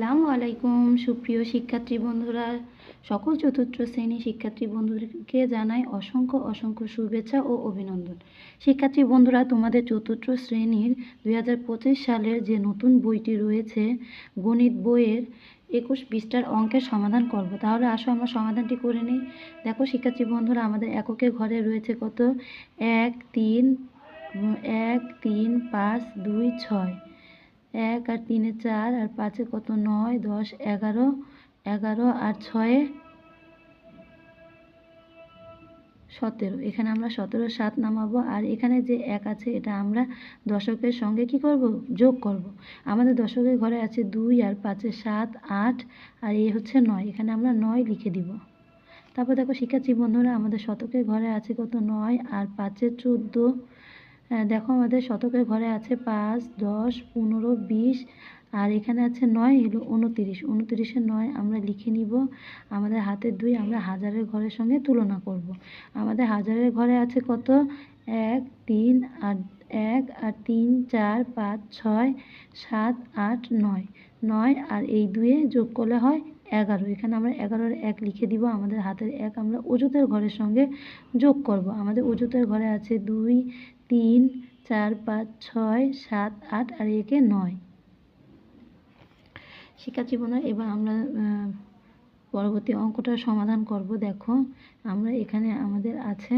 আসসালামু আলাইকুম, সুপ্রিয় শিক্ষার্থী বন্ধুরা। সকল চতুর্থ শ্রেণি শিক্ষার্থী বন্ধুদেরকে জানাই অসংখ্য অসংখ্য শুভেচ্ছা ও অভিনন্দন। শিক্ষার্থী বন্ধুরা, তোমাদের চতুর্থ শ্রেণির দুই হাজার পঁচিশ সালের যে নতুন বইটি রয়েছে, গণিত বইয়ের একুশ বিশটার অঙ্কের সমাধান করব। তাহলে আসো, আমরা সমাধানটি করে নিই। দেখো শিক্ষার্থী বন্ধুরা, আমাদের এককের ঘরে রয়েছে কত? এক, তিন এক, তিন, পাঁচ, দুই, ছয়। এক আর তিনে চার আর পাঁচে কত নয়? দশ, এগারো এগারো আর ছয়ে সতেরো। এখানে আমরা সতেরো, সাত নামাবো। আর এখানে যে এক আছে, এটা আমরা দশকের সঙ্গে কি করব? যোগ করব। আমাদের দশকের ঘরে আছে দুই আর পাঁচে সাত, আট, আর এ হচ্ছে নয়। এখানে আমরা নয় লিখে দিব। তারপর দেখো শিক্ষার্থী বন্ধুরা, আমাদের শতকের ঘরে আছে কত? নয় আর পাঁচে চোদ্দ দেখো আমাদের শতকের ঘরে আছে পাঁচ, দশ, পনেরো, বিশ, আর এখানে আছে নয় এলো উনতিরিশ। উনতিরিশে নয় আমরা লিখে নিব। আমাদের হাতের দুই আমরা হাজারের ঘরের সঙ্গে তুলনা করব। আমাদের হাজারের ঘরে আছে কত? এক, তিন, আর এক, আর তিন, চার, পাঁচ, ছয়, সাত, আট, নয়। নয় আর এই দুয়ে যোগ করলে হয় এগারো। এখানে আমরা এগারোর এক লিখে দিব। আমাদের হাতের এক আমরা অজুতের ঘরের সঙ্গে যোগ করব। আমাদের অজুতের ঘরে আছে দুই তিন, চার, পাঁচ, ছয়, সাত, আট আর একে নয়। শিক্ষার্থী বন্ধুরা এবার আমরা পরবর্তী অঙ্কটার সমাধান করব। দেখো, আমরা এখানে আমাদের আছে।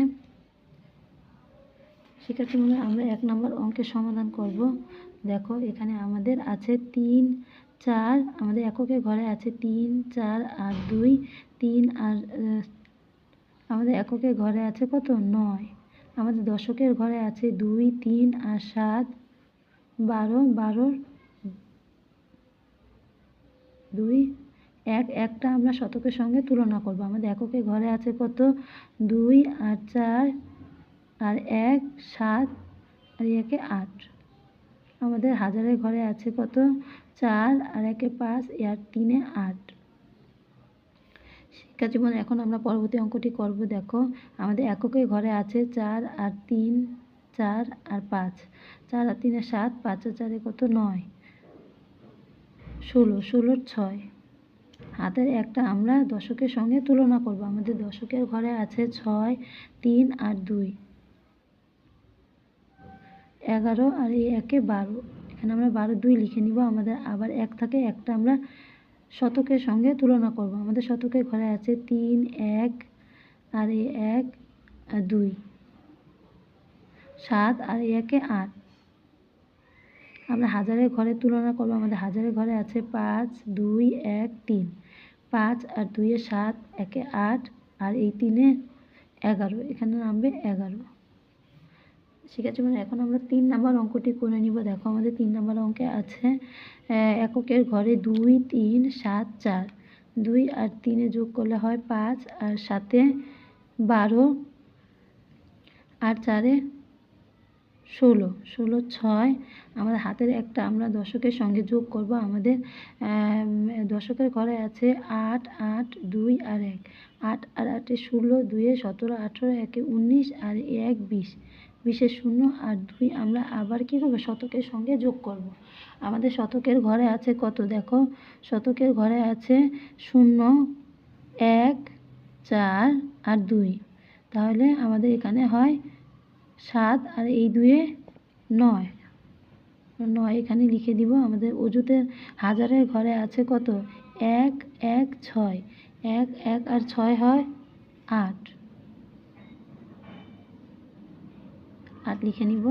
শিক্ষার্থী বন্ধুরা আমরা এক নম্বর অঙ্কের সমাধান করব। দেখো, এখানে আমাদের আছে তিন, চার, আমাদের এককের ঘরে আছে তিন, চার আর দুই, তিন আর আমাদের এককের ঘরে আছে কত? নয়। আমাদের দশকের ঘরে আছে দুই, তিন আর সাত। বারো বারোর দুই, এক। একটা আমরা শতকের সঙ্গে তুলনা করব। আমাদের এককের ঘরে আছে কত? দুই আর চার আর এক, সাত আর একে আট। আমাদের হাজারের ঘরে আছে কত? চার আর একে পাঁচ আর তিনে আট। শিক্ষার্থী বন্ধু এখন আমরা পরবর্তী অঙ্কটি করব, দেখো। আমাদের এককের ঘরে আছে চার আর তিন, চার আর পাঁচ। চার আর তিনে সাত, পাঁচ আর চারে কত? নয়। ষোলো, ষোলোর ছয়। হাতের একটা আমরা দশকের সঙ্গে তুলনা করব। আমাদের দশকের ঘরে আছে ছয়, তিন আর দুই। এগারো আর এই একে বারো। এখানে আমরা বারো দুই লিখে নিব। আমাদের আবার এক থাকে, একটা আমরা শতকের সঙ্গে তুলনা করব। আমাদের শতকের ঘরে আছে তিন, এক, আর এ এক, আর দুই। সাত, আর একে আট। আমরা হাজারের ঘরে তুলনা করব। আমাদের হাজারের ঘরে আছে পাঁচ, দুই, এক, তিন। পাঁচ আর দুইয়ে সাত, একে আট, আর এই তিনে এগারো। এখানে নামবে এগারো। ঠিক আছে মানে এখন আমরা তিন নাম্বার অঙ্কটি করে নিব। দেখো আমাদের তিন নাম্বার অঙ্কে আছে এককের ঘরে দুই তিন সাত চার। দুই আর তিনে যোগ করলে হয় পাঁচ আর সাতে বারো আর চারে ষোলো। ষোলো ছয় আমাদের হাতের একটা আমরা দশকের সঙ্গে যোগ করব। আমাদের আম, দশকের ঘরে আছে আট আট দুই আর এক। আট আর আটে ষোলো দুইয়ে সতেরো আঠেরো একে উনিশ আর এক বিশ। বিশে শূন্য আর দুই, আমরা আবার কী করব শতকের সঙ্গে যোগ করব। আমাদের শতকের ঘরে আছে কত দেখো? শতকের ঘরে আছে শূন্য, এক, চার আর দুই। তাহলে আমাদের এখানে হয় সাত আর এই দুয়ে নয়। নয় এখানে লিখে দিব, আমাদের অজুতের হাজারের ঘরে আছে কত? এক এক, ছয়। এক এক আর ছয় হয় আট। আট লিখে নিব